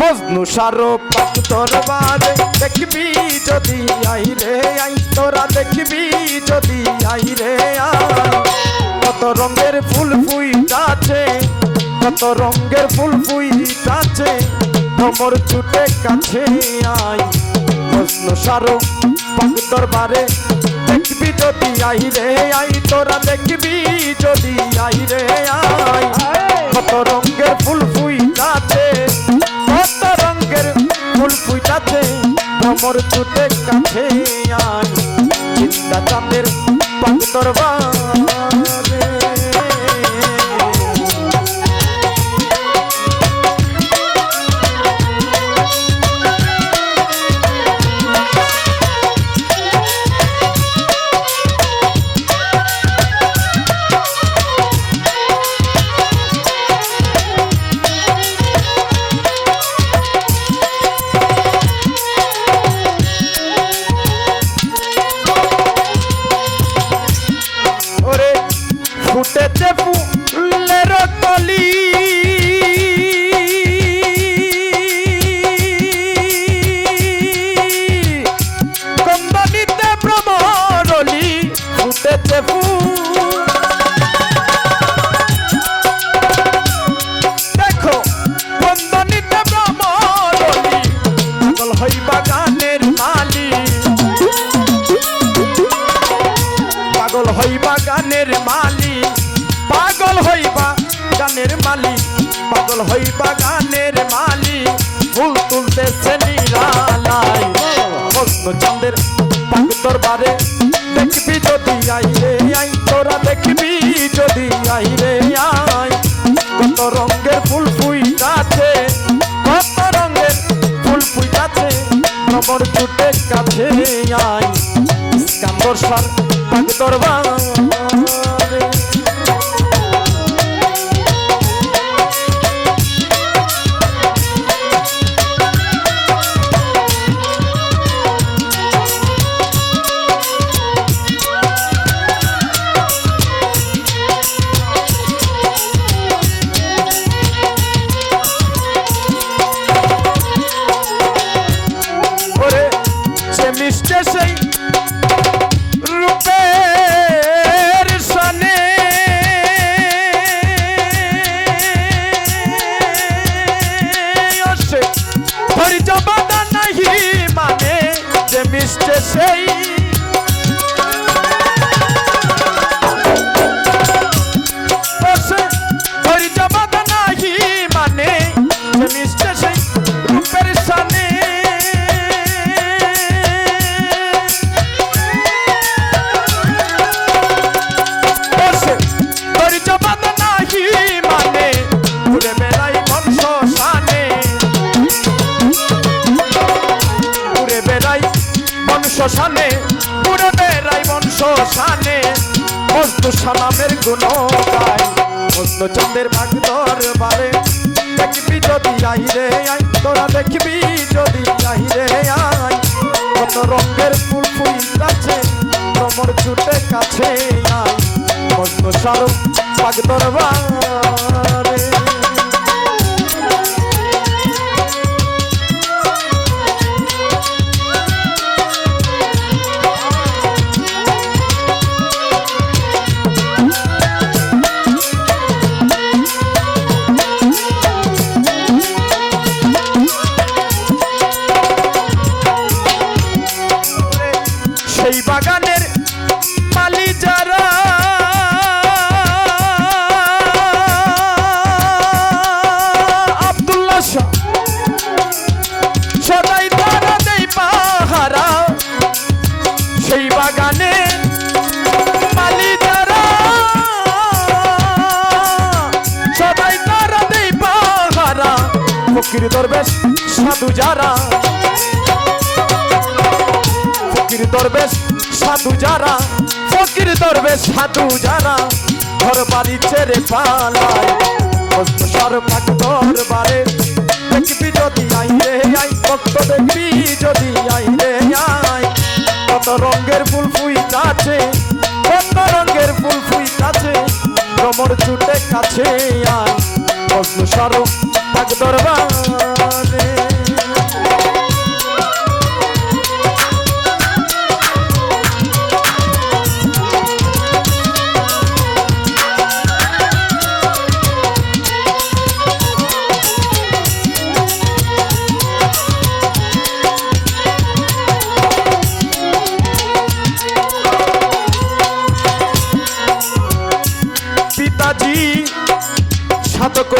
মজনু সারো পাক দরবারে। দেখবি যদি আই রে আই, তোরা দেখবি যদি আই। রে কত রঙের ফুল ফুইটাছে কত রঙের ফুল ফুইটাছে ভ্রমর ছুটে কাছে আই। মজনু সারো পাক দরবারে, দেখবি যদি আই রে আই, তোরা দেখবি যদি আই রে আই। কত রঙের ফুল ফুইটাছে ফুল আমার ছুটে কাছে আই হইবা গানের মালি পাগল হইবা গানের মালি পাগল হইবা গানের মালি ফুল তুলতেছে নিরালাই। মস্ত চন্দের পাক দরবারে, দেখবি যদি আই রে আই, তোরা দেখবি যদি আই রে আই। কত রঙের ফুল ফুইটাছে, কত রঙের ফুল ফুইটাছে নবর ছুটে কাছে আই। কান্দর সার দরবারে যে মিষ্টে সেই গায় মস্ত চন্দ্রের দরবারে দেখবি যদি আই রে আই, তোরা দেখবি যদি আই রে আই। কত রঙের ফুল ফুল আছে তোমার ছুটে কাছে আই মস্ত সারো ভাগ দরবারে ফকির দরবেশ সাধু যারা। ফকির দরবেশ সাধু যারা। ফকির দরবেশ সাধু যারা। ঘর বাড়ি ছেড়ে পালায়, কষ্ট সর পাক দরবারে দেখবি যদি আই রে আই, ভক্ত দেখবি যদি আই রে আই। কত রঙের ফুল ফুইতাছে, কত রঙের ফুল ফুইতাছে ভ্রমর ছুটে কাছে আয়। কষ্ট সর পাক দরবারে।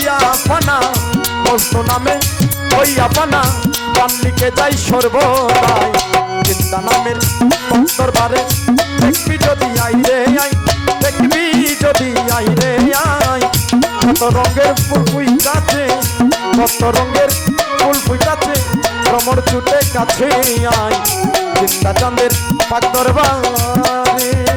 হইয়া পানা মস্ত নামে হইয়া পানা গান লিখে যাই সর্বদাই। জিন্দা নামের দরবারে দেখবি যদি আই রে আই, দেখবি যদি আই রে আই। কত রঙের ফুল ফুইটাছে, কত রঙের ফুল ফুইটাছে ভ্রমর ছুটে কাছে আই। জিন্দা চাঁদের পাক দরবার।